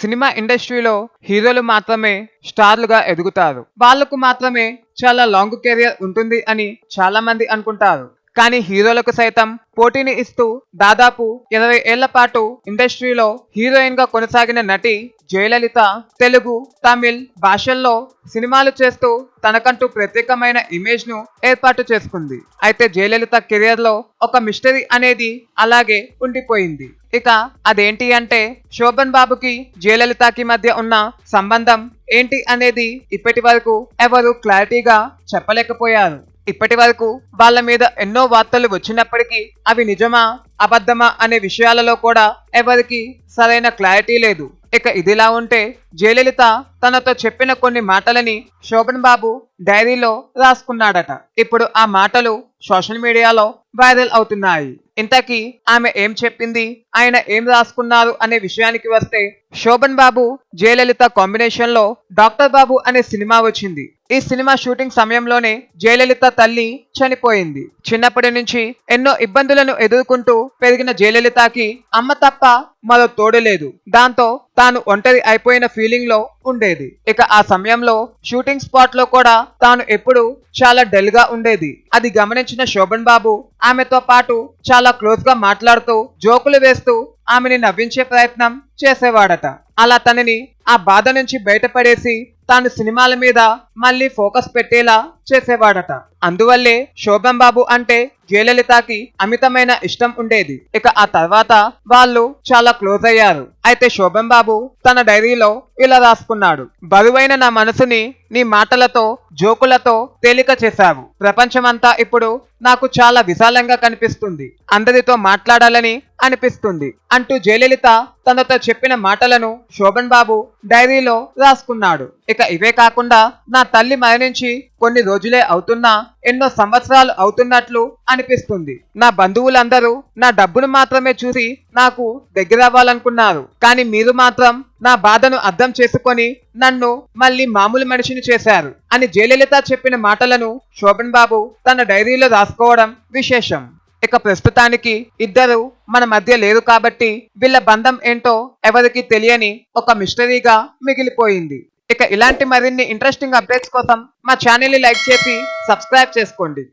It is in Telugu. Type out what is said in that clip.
సినిమా ఇండస్ట్రీలో హీరోలు మాత్రమే స్టార్లుగా ఎదుగుతారు. వాళ్ళకు మాత్రమే చాలా లాంగ్ కెరియర్ ఉంటుంది అని చాలా మంది అనుకుంటారు. కానీ హీరోలకు సైతం పోటీని ఇస్తూ దాదాపు ఇరవై ఏళ్ళ పాటు ఇండస్ట్రీలో హీరోయిన్గా కొనసాగిన నటి జయలలిత తెలుగు తమిళ్ భాషల్లో సినిమాలు చేస్తూ తనకంటూ ప్రత్యేకమైన ఇమేజ్ను ఏర్పాటు చేసుకుంది. అయితే జయలలిత కెరియర్లో ఒక మిస్టరీ అనేది అలాగే ఉండిపోయింది. ఇక అదేంటి అంటే శోభన్ బాబుకి జయలలితకి మధ్య ఉన్న సంబంధం ఏంటి అనేది ఇప్పటి వరకు ఎవరు క్లారిటీగా చెప్పలేకపోయారు. ఇప్పటి వరకు వాళ్ళ మీద ఎన్నో వార్తలు వచ్చినప్పటికీ అవి నిజమా అబద్ధమా అనే విషయాలలో కూడా ఎవరికి సరైన క్లారిటీ లేదు. ఇక ఇదిలా ఉంటే జయలలిత తనతో చెప్పిన కొన్ని మాటలని శోభన్ బాబు డైరీలో రాసుకున్నాడట. ఇప్పుడు ఆ మాటలు సోషల్ మీడియాలో వైరల్ అవుతున్నాయి. ఇంతకీ ఆమె ఏం చెప్పింది? ఆయన ఏం రాసుకున్నారు అనే విషయానికి వస్తే శోభన్ బాబు జయలలిత కాంబినేషన్లో డాక్టర్ బాబు అనే సినిమా వచ్చింది. ఈ సినిమా షూటింగ్ సమయంలోనే జయలలిత తల్లి చనిపోయింది. చిన్నప్పటి నుంచి ఎన్నో ఇబ్బందులను ఎదుర్కొంటూ పెరిగిన జయలలితకి అమ్మ తప్ప మరో తోడు లేదు. దాంతో తాను ఒంటరి అయిపోయిన ఫీలింగ్లో ఉండేది. ఇక ఆ సమయంలో షూటింగ్ స్పాట్లో కూడా తాను ఎప్పుడు చాలా డల్గా ఉండేది. అది గమనించిన శోభన్ బాబు ఆమెతో పాటు చాలా క్లోజ్గా మాట్లాడుతూ జోకులు వేస్తూ ఆమెని నవ్వించే ప్రయత్నం చేసేవాడట. అలా తనని ఆ బాధ నుంచి బయటపడేసి తాను సినిమాల మీద మళ్ళీ ఫోకస్ పెట్టేలా చేసేవాడట. అందువల్లే శోభం బాబు అంటే జయలలితకి అమితమైన ఇష్టం ఉండేది. ఇక ఆ తర్వాత వాళ్ళు చాలా క్లోజ్ అయ్యారు. అయితే శోభం బాబు తన డైరీలో ఇలా రాసుకున్నాడు. బరువైన నా మనసుని నీ మాటలతో జోకులతో తేలిక చేశావు. ప్రపంచమంతా ఇప్పుడు నాకు చాలా విశాలంగా కనిపిస్తుంది. అందరితో మాట్లాడాలని అనిపిస్తుంది. అంటూ జయలలిత తనతో చెప్పిన మాటలను శోభన్ బాబు డైరీలో రాసుకున్నాడు. ఇక ఇవే కాకుండా నా తల్లి మరణించి కొన్ని రోజులే అవుతున్నా ఎన్నో సంవత్సరాలు అవుతున్నట్లు అనిపిస్తుంది. నా బంధువులందరూ నా డబ్బును మాత్రమే చూసి నాకు దగ్గర అవ్వాలనుకున్నారు కానీ మీరు మాత్రం నా బాధను అర్థం చేసుకొని నన్ను మళ్ళీ మామూలు మనిషిని చేశారు అని జయలలిత చెప్పిన మాటలను శోభన్ బాబు తన డైరీలో రాసుకోవడం విశేషం. ఇక ప్రస్తుతానికి ఇద్దరు మన మధ్య లేరు కాబట్టి వీళ్ళ బంధం ఏంటో ఎవరికి తెలియని ఒక మిస్టరీగా మిగిలిపోయింది. ఇక ఇలాంటి మరిన్ని ఇంట్రెస్టింగ్ అప్డేట్స్ కోసం మా ఛానల్ని లైక్ చేసి సబ్స్క్రైబ్ చేసుకోండి.